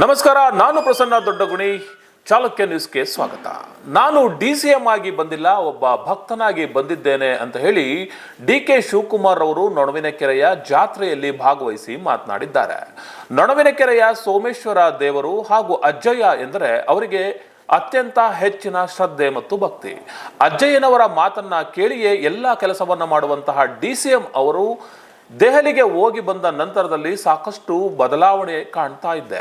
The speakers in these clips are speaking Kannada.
ನಮಸ್ಕಾರ, ನಾನು ಪ್ರಸನ್ನ ದೊಡ್ಡಗುಣಿ. ಚಾಲುಕ್ಯ ನ್ಯೂಸ್ಗೆ ಸ್ವಾಗತ. ನಾನು ಡಿ ಸಿ ಎಂ ಆಗಿ ಬಂದಿಲ್ಲ, ಒಬ್ಬ ಭಕ್ತನಾಗಿ ಬಂದಿದ್ದೇನೆ ಅಂತ ಹೇಳಿ ಡಿ ಕೆ ಶಿವಕುಮಾರ್ ಅವರು ನೊಣವಿನಕೆರೆಯ ಜಾತ್ರೆಯಲ್ಲಿ ಭಾಗವಹಿಸಿ ಮಾತನಾಡಿದ್ದಾರೆ. ನೊಣವಿನಕೆರೆಯ ಸೋಮೇಶ್ವರ ದೇವರು ಹಾಗೂ ಅಜ್ಜಯ್ಯ ಎಂದರೆ ಅವರಿಗೆ ಅತ್ಯಂತ ಹೆಚ್ಚಿನ ಶ್ರದ್ಧೆ ಮತ್ತು ಭಕ್ತಿ. ಅಜ್ಜಯ್ಯನವರ ಮಾತನ್ನ ಕೇಳಿಯೇ ಎಲ್ಲ ಕೆಲಸವನ್ನು ಮಾಡುವಂತಹ ಡಿ ಸಿ ಎಂ ಅವರು ದೆಹಲಿಗೆ ಹೋಗಿ ಬಂದ ನಂತರದಲ್ಲಿ ಸಾಕಷ್ಟು ಬದಲಾವಣೆ ಕಾಣ್ತಾ ಇದ್ದೆ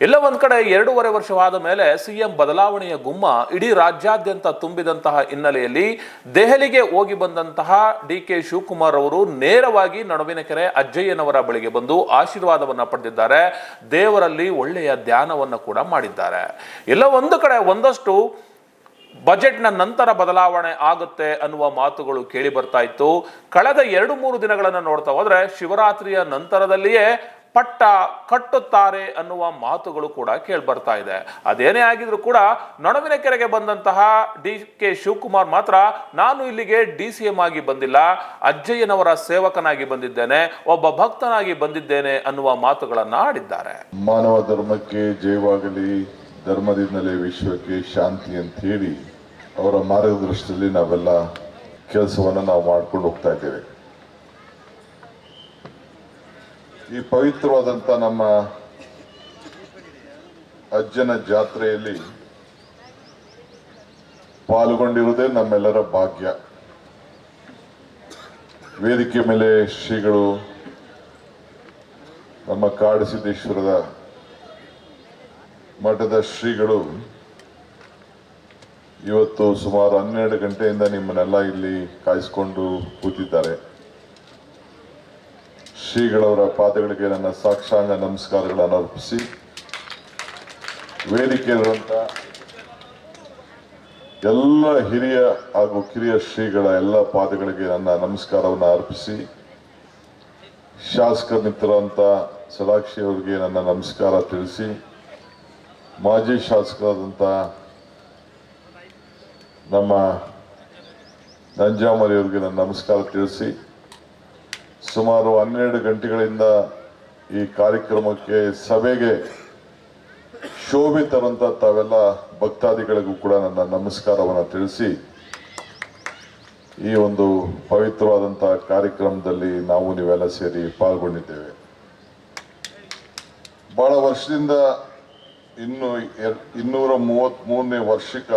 ಎಲ್ಲ ಒಂದು ಕಡೆ ಎರಡೂವರೆ ವರ್ಷವಾದ ಮೇಲೆ ಸಿಎಂ ಬದಲಾವಣೆಯ ಗುಮ್ಮ ಇಡೀ ರಾಜ್ಯಾದ್ಯಂತ ತುಂಬಿದಂತಹ ಹಿನ್ನೆಲೆಯಲ್ಲಿ ದೆಹಲಿಗೆ ಹೋಗಿ ಬಂದಂತಹ ಡಿ ಕೆ ಶಿವಕುಮಾರ್ ಅವರು ನೇರವಾಗಿ ನಡುವಿನಕೆರೆ ಅಜ್ಜಯ್ಯನವರ ಬಳಿಗೆ ಬಂದು ಆಶೀರ್ವಾದವನ್ನ ಪಡೆದಿದ್ದಾರೆ. ದೇವರಲ್ಲಿ ಒಳ್ಳೆಯ ಧ್ಯಾನವನ್ನು ಕೂಡ ಮಾಡಿದ್ದಾರೆ. ಎಲ್ಲ ಒಂದು ಕಡೆ ಒಂದಷ್ಟು ಬಜೆಟ್ನ ನಂತರ ಬದಲಾವಣೆ ಆಗುತ್ತೆ ಅನ್ನುವ ಮಾತುಗಳು ಕೇಳಿ ಬರ್ತಾ ಇತ್ತು. ಕಳೆದ ಎರಡು ಮೂರು ದಿನಗಳನ್ನು ನೋಡ್ತಾ ಹೋದ್ರೆ ಶಿವರಾತ್ರಿಯ ನಂತರದಲ್ಲಿಯೇ ಪಟ್ಟ ಕಟ್ಟುತ್ತಾರೆ ಅನ್ನುವ ಮಾತುಗಳು ಕೂಡ ಕೇಳಿ ಬರ್ತಾ ಇದೆ. ಅದೇನೇ ಆಗಿದ್ರು ಕೂಡ ನೊಣವಿನ ಕೆರೆಗೆ ಬಂದಂತಹ ಡಿ ಕೆ ಶಿವಕುಮಾರ್ ಮಾತ್ರ ನಾನು ಇಲ್ಲಿಗೆ ಡಿ ಸಿ ಎಂ ಆಗಿ ಬಂದಿಲ್ಲ, ಅಜ್ಜಯ್ಯನವರ ಸೇವಕನಾಗಿ ಬಂದಿದ್ದೇನೆ, ಒಬ್ಬ ಭಕ್ತನಾಗಿ ಬಂದಿದ್ದೇನೆ ಅನ್ನುವ ಮಾತುಗಳನ್ನ ಆಡಿದ್ದಾರೆ. ಮಾನವ ಧರ್ಮಕ್ಕೆ ಜಯವಾಗಲಿ. ಧರ್ಮದಿಂದಲೇ ವಿಶ್ವಕ್ಕೆ ಶಾಂತಿ ಅಂತ ಹೇಳಿ ಅವರ ಮಾರ್ಗದರ್ಶನದಲ್ಲಿ ನಾವೆಲ್ಲ ಕೆಲಸವನ್ನು ನಾವು ಮಾಡ್ಕೊಂಡು ಹೋಗ್ತಾ ಇದ್ದೇವೆ. ಈ ಪವಿತ್ರವಾದಂಥ ನಮ್ಮ ಅಜ್ಜನ ಜಾತ್ರೆಯಲ್ಲಿ ಪಾಲ್ಗೊಂಡಿರುವುದೇ ನಮ್ಮೆಲ್ಲರ ಭಾಗ್ಯ. ವೇದಿಕೆ ಮೇಲೆ ಶ್ರೀಗಳು ನಮ್ಮ ಕಾಡಸಿದ್ದೇಶ್ವರದ ಮಠದ ಶ್ರೀಗಳು, ಇವತ್ತು ಸುಮಾರು ಹನ್ನೆರಡು ಗಂಟೆಯಿಂದ ನಿಮ್ಮನ್ನೆಲ್ಲ ಇಲ್ಲಿ ಕಾಯಿಸಿಕೊಂಡು ಕೂತಿದ್ದಾರೆ. ಶ್ರೀಗಳವರ ಪಾದಗಳಿಗೆ ನನ್ನ ಸಾಕ್ಷಾಂಗ ನಮಸ್ಕಾರಗಳನ್ನು ಅರ್ಪಿಸಿ, ವೇದಿಕೆ ಇರುವಂತ ಎಲ್ಲ ಹಿರಿಯ ಹಾಗೂ ಕಿರಿಯ ಶ್ರೀಗಳ ಎಲ್ಲ ಪಾದಗಳಿಗೆ ನನ್ನ ನಮಸ್ಕಾರವನ್ನು ಅರ್ಪಿಸಿ ಶಾಸಕ ಮಿತ್ರರಂತ ಸಲಾಕ್ಷಿ ಅವರಿಗೆ ನನ್ನ ನಮಸ್ಕಾರ ತಿಳಿಸಿ ಮಾಜಿ ಶಾಸಕರಾದಂಥ ನಮ್ಮ ನಂಜಾಮರಿಯವ್ರಿಗೆ ನನ್ನ ನಮಸ್ಕಾರ ತಿಳಿಸಿ, ಸುಮಾರು ಹನ್ನೆರಡು ಗಂಟೆಗಳಿಂದ ಈ ಕಾರ್ಯಕ್ರಮಕ್ಕೆ ಸಭೆಗೆ ಶೋಭೆ ತಾವೆಲ್ಲ ಭಕ್ತಾದಿಗಳಿಗೂ ಕೂಡ ನನ್ನ ನಮಸ್ಕಾರವನ್ನು ತಿಳಿಸಿ, ಈ ಒಂದು ಪವಿತ್ರವಾದಂಥ ಕಾರ್ಯಕ್ರಮದಲ್ಲಿ ನಾವು ನೀವೆಲ್ಲ ಸೇರಿ ಪಾಲ್ಗೊಂಡಿದ್ದೇವೆ. ಬಹಳ ವರ್ಷದಿಂದ ಇನ್ನು ಇನ್ನೂರ ಮೂವತ್ತ್ ಮೂರನೇ ವರ್ಷಿಕ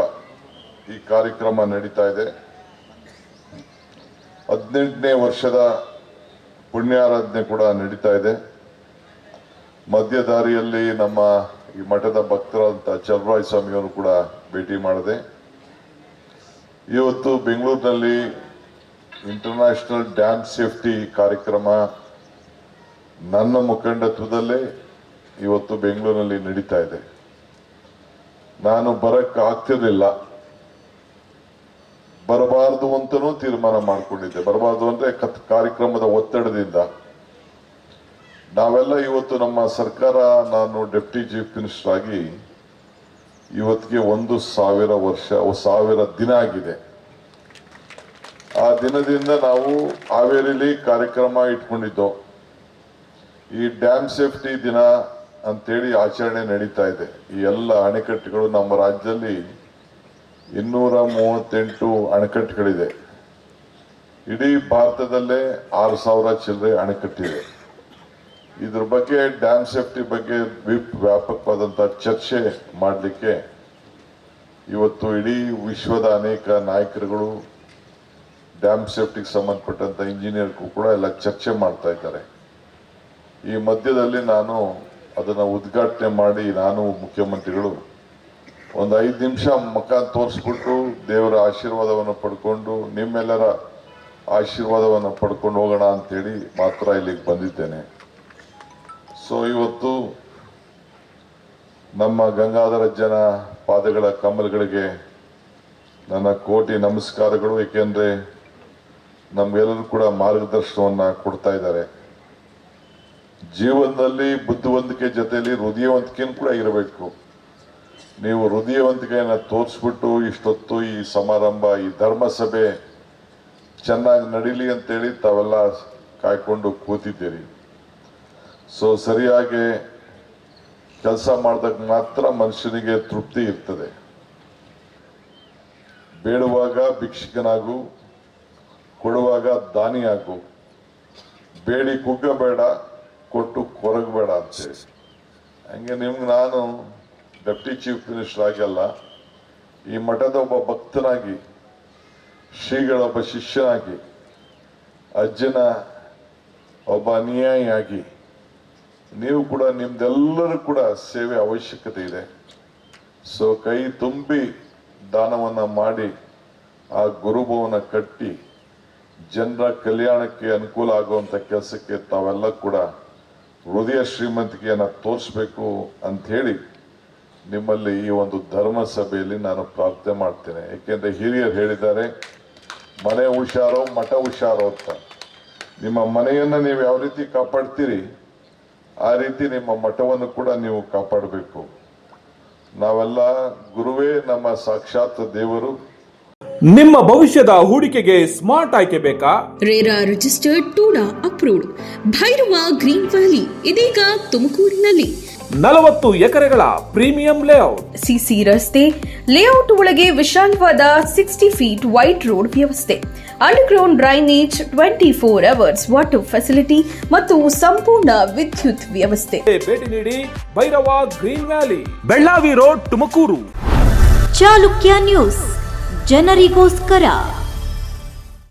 ಈ ಕಾರ್ಯಕ್ರಮ ನಡೀತಾ ಇದೆ. ಹದಿನೆಂಟನೇ ವರ್ಷದ ಪುಣ್ಯಾರಾಧನೆ ಕೂಡ ನಡೀತಾ ಇದೆ. ಮಧ್ಯದಾರಿಯಲ್ಲಿ ನಮ್ಮ ಈ ಮಠದ ಭಕ್ತರಾದಂಥ ಚಲರಾಯ ಸ್ವಾಮಿಯವರು ಕೂಡ ಭೇಟಿ ಮಾಡಿದೆ. ಇವತ್ತು ಬೆಂಗಳೂರಿನಲ್ಲಿ ಇಂಟರ್ನ್ಯಾಷನಲ್ ಡ್ಯಾನ್ಸ್ ಸೇಫ್ಟಿ ಕಾರ್ಯಕ್ರಮ ನನ್ನ ಮುಖಂಡತ್ವದಲ್ಲೇ ಇವತ್ತು ಬೆಂಗಳೂರಿನಲ್ಲಿ ನಡೀತಾ ಇದೆ. ನಾನು ಬರಕ್ ಆಗ್ತಿರ್ಲಿಲ್ಲ. ಬರಬಾರದು ಅಂತನೂ ತೀರ್ಮಾನ ಮಾಡಿಕೊಂಡಿದ್ದೆ. ಬರಬಾರದು ಅಂದರೆ ಕತ್ ಕಾರ್ಯಕ್ರಮದ ಒತ್ತಡದಿಂದ. ನಾವೆಲ್ಲ ಇವತ್ತು ನಮ್ಮ ಸರ್ಕಾರ, ನಾನು ಡೆಪ್ಟಿ ಚೀಫ್ ಮಿನಿಸ್ಟರ್ ಆಗಿ ಇವತ್ತಿಗೆ ಒಂದು ಸಾವಿರ ವರ್ಷ ಸಾವಿರ ದಿನ ಆಗಿದೆ. ಆ ದಿನದಿಂದ ನಾವು ಹಾವೇರಿಲಿ ಕಾರ್ಯಕ್ರಮ ಇಟ್ಕೊಂಡಿದ್ದೋ. ಈ ಡ್ಯಾಮ್ ಸೇಫ್ಟಿ ದಿನ ಅಂತೇಳಿ ಆಚರಣೆ ನಡೀತಾ ಇದೆ. ಈ ಎಲ್ಲ ಅಣೆಕಟ್ಟುಗಳು ನಮ್ಮ ರಾಜ್ಯದಲ್ಲಿ ಇನ್ನೂರ ಮೂವತ್ತೆಂಟು ಅಣೆಕಟ್ಟುಗಳಿದೆ. ಇಡೀ ಭಾರತದಲ್ಲೇ ಆರು ಸಾವಿರ ಚಿಲ್ಲರೆ ಅಣೆಕಟ್ಟಿದೆ. ಇದ್ರ ಬಗ್ಗೆ ಡ್ಯಾಮ್ ಸೇಫ್ಟಿ ಬಗ್ಗೆ ವಿಪ್ ವ್ಯಾಪಕವಾದಂಥ ಚರ್ಚೆ ಮಾಡಲಿಕ್ಕೆ ಇವತ್ತು ಇಡೀ ವಿಶ್ವದ ಅನೇಕ ನಾಯಕರುಗಳು ಡ್ಯಾಮ್ ಸೇಫ್ಟಿಗೆ ಸಂಬಂಧಪಟ್ಟಂತ ಇಂಜಿನಿಯರ್ಗೂ ಕೂಡ ಎಲ್ಲ ಚರ್ಚೆ ಮಾಡ್ತಾ ಇದ್ದಾರೆ. ಈ ಮಧ್ಯದಲ್ಲಿ ನಾನು ಅದನ್ನ ಉದ್ಘಾಟನೆ ಮಾಡಿ ನಾನು ಮುಖ್ಯಮಂತ್ರಿಗಳು. ಒಂದು ಐದು ನಿಮಿಷ ಮುಖ ತೋರಿಸ್ಬಿಟ್ಟು ದೇವರ ಆಶೀರ್ವಾದವನ್ನು ಪಡ್ಕೊಂಡು ನಿಮ್ಮೆಲ್ಲರ ಆಶೀರ್ವಾದವನ್ನು ಪಡ್ಕೊಂಡು ಹೋಗೋಣ ಅಂತೇಳಿ ಮಾತ್ರ ಇಲ್ಲಿಗೆ ಬಂದಿದ್ದೇನೆ. ಸೊ ಇವತ್ತು ನಮ್ಮ ಗಂಗಾಧರ ಜನ ಪಾದಗಳ ಕಮಲಗಳಿಗೆ ನನ್ನ ಕೋಟಿ ನಮಸ್ಕಾರಗಳು, ಏಕೆಂದರೆ ನಮಗೆಲ್ಲರೂ ಕೂಡ ಮಾರ್ಗದರ್ಶನವನ್ನು ಕೊಡ್ತಾ ಇದ್ದಾರೆ. ಜೀವನದಲ್ಲಿ ಬುದ್ಧಿವಂತಿಕೆ ಜೊತೆಯಲ್ಲಿ ಹೃದಯವಂತಿಕೆಯನ್ನು ಕೂಡ ಇರಬೇಕು. ನೀವು ಹೃದಯವಂತಿಕೆಯನ್ನು ತೋರಿಸ್ಬಿಟ್ಟು ಇಷ್ಟೊತ್ತು ಈ ಸಮಾರಂಭ, ಈ ಧರ್ಮಸಭೆ ಚೆನ್ನಾಗಿ ನಡೀಲಿ ಅಂತೇಳಿ ತಾವೆಲ್ಲ ಕಾಯ್ಕೊಂಡು ಕೂತಿದ್ದೀರಿ. ಸೊ ಸರಿಯಾಗಿ ಕೆಲಸ ಮಾಡಿದಾಗ ಮಾತ್ರ ಮನುಷ್ಯನಿಗೆ ತೃಪ್ತಿ ಇರ್ತದೆ. ಬೇಡುವಾಗ ಭಿಕ್ಷಕನಾಗು, ಕೊಡುವಾಗ ದಾನಿಯಾಗು. ಬೇಡಿ ಕುಗ್ಗಬೇಡ. ಕೊಟ್ಟು ಕೊರಗಬೇಡ ಅಂತೇಳಿ ಹಂಗೆ ನಿಮ್ಗೆ ನಾನು ಡೆಪ್ಟಿ ಚೀಫ್ ಮಿನಿಸ್ಟರ್ ಆಗಲ್ಲ, ಈ ಮಠದ ಒಬ್ಬ ಭಕ್ತನಾಗಿ, ಶ್ರೀಗಳ ಒಬ್ಬ ಶಿಷ್ಯನಾಗಿ, ಅಜ್ಜನ ಒಬ್ಬ ಅನುಯಾಯಿಯಾಗಿ, ನೀವು ಕೂಡ ನಿಮ್ದೆಲ್ಲರೂ ಕೂಡ ಸೇವೆ ಅವಶ್ಯಕತೆ ಇದೆ. ಸೊ ಕೈ ತುಂಬಿ ದಾನವನ್ನು ಮಾಡಿ, ಆ ಗುರುಭವನ ಕಟ್ಟಿ, ಜನರ ಕಲ್ಯಾಣಕ್ಕೆ ಅನುಕೂಲ ಆಗುವಂಥ ಕೆಲಸಕ್ಕೆ ತಾವೆಲ್ಲ ಕೂಡ ಹೃದಯ ಶ್ರೀಮಂತಿಕೆಯನ್ನು ತೋರಿಸ್ಬೇಕು ಹೇಳಿ ನಿಮ್ಮಲ್ಲಿ ಈ ಒಂದು ಧರ್ಮ ಸಭೆಯಲ್ಲಿ ನಾನು ಪ್ರಾರ್ಥನೆ ಮಾಡ್ತೇನೆ. ಏಕೆಂದರೆ ಹಿರಿಯರು ಹೇಳಿದ್ದಾರೆ, ಮನೆ ಹುಷಾರೋ, ಮಠ ಹುಷಾರೋ ಅಂತ. ನಿಮ್ಮ ಮನೆಯನ್ನು ನೀವು ಯಾವ ರೀತಿ ಕಾಪಾಡ್ತೀರಿ, ಆ ರೀತಿ ನಿಮ್ಮ ಮಠವನ್ನು ಕೂಡ ನೀವು ಕಾಪಾಡಬೇಕು. ನಾವೆಲ್ಲ ಗುರುವೇ ನಮ್ಮ ಸಾಕ್ಷಾತ್ ದೇವರು. ನಿಮ್ಮ ಭವಿಷ್ಯದ ಹೂಡಿಕೆಗೆ ಸ್ಮಾರ್ಟ್ ಆಯ್ಕೆ ಬೇಕಾ? RERA registered TUDA approved. Bhairava green valley ಇದೀಗ ತುಮಕೂರಿನಲ್ಲಿ. ನಲವತ್ತು ಎಕರೆಗಳ ಪ್ರೀಮಿಯಂ ಲೇಔಟ್. ಸಿಸಿ ರಸ್ತೆ ಲೇಔಟ್ ಒಳಗೆ ವಿಶಾಲವಾದ ಸಿಕ್ಸ್ಟಿ ಫೀಟ್ ವೈಟ್ ರೋಡ್ ವ್ಯವಸ್ಥೆ. Underground drainage twenty four hours water facility ಮತ್ತು ಸಂಪೂರ್ಣ ವಿದ್ಯುತ್ ವ್ಯವಸ್ಥೆ. ಭೇಟಿ ನೀಡಿ Bhairava green valley. Bellavi road Tumakuru. Chalukya news. ಜನರಿಗೋಸ್ಕರ.